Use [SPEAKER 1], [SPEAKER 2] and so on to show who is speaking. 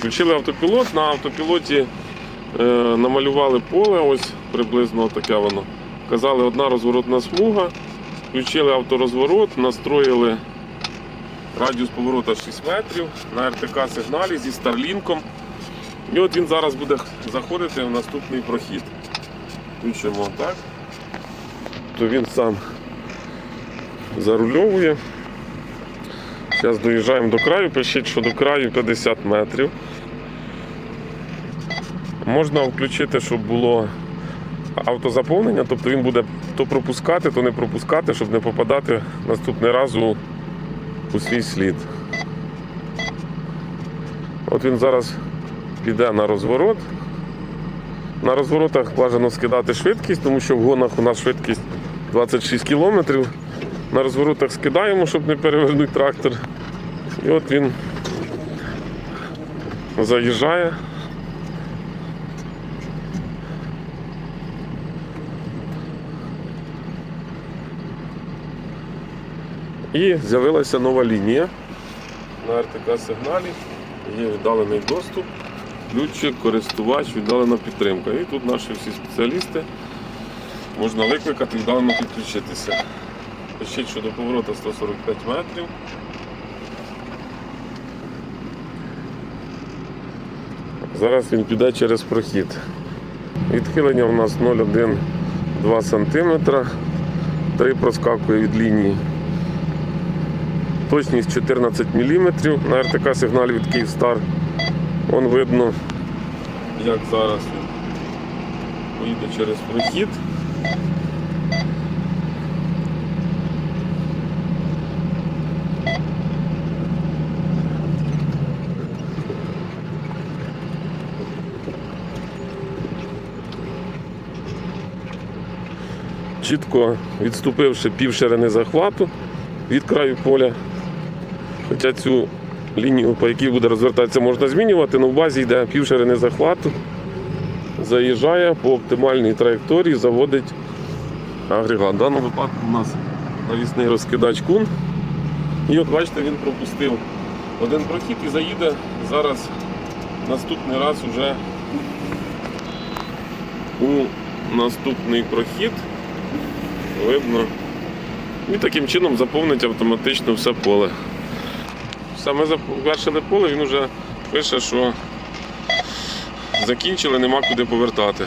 [SPEAKER 1] Включили автопілот, на автопілоті е, намалювали поле, ось приблизно таке воно. Казали, одна розворотна смуга. Включили авторозворот, настроїли радіус поворота 6 метрів на РТК сигналі зі старлінком. І от він зараз буде заходити в наступний прохід. Включимо так. То він сам зарульовує. Зараз доїжджаємо до краю, пишіть, що до краю 50 метрів. Можна включити, щоб було автозаповнення, тобто він буде то пропускати, то не пропускати, щоб не попадати наступний раз у, у свій слід. От він зараз піде на розворот. На розворотах бажано скидати швидкість, тому що в гонах у нас швидкість 26 км. На розворотах скидаємо, щоб не перевернути трактор. І от він заїжджає. І з'явилася нова лінія на РТК сигналі. Є віддалений доступ, ключик, користувач, віддалена підтримка. І тут наші всі спеціалісти можна викликати, віддалено підключитися. Пишіть, що до повороту 145 метрів. Зараз він піде через прохід. Відхилення у нас 0,1-2 см. 3 проскакує від лінії. Точність 14 мм на РТК сигналі від Київстар. Вон видно, як зараз він поїде через прохід. Чітко відступивши пів ширини захвату від краю поля. Хоча цю лінію, по якій буде розвертатися, можна змінювати, але в базі йде пів ширини захвату, заїжджає по оптимальній траєкторії, заводить агрегат. В даному випадку у нас навісний розкидач кун. І от бачите, він пропустив один прохід і заїде зараз наступний раз уже у наступний прохід. Видно. І таким чином заповнить автоматично все поле. Саме завершили поле, він вже пише, що закінчили, нема куди повертати.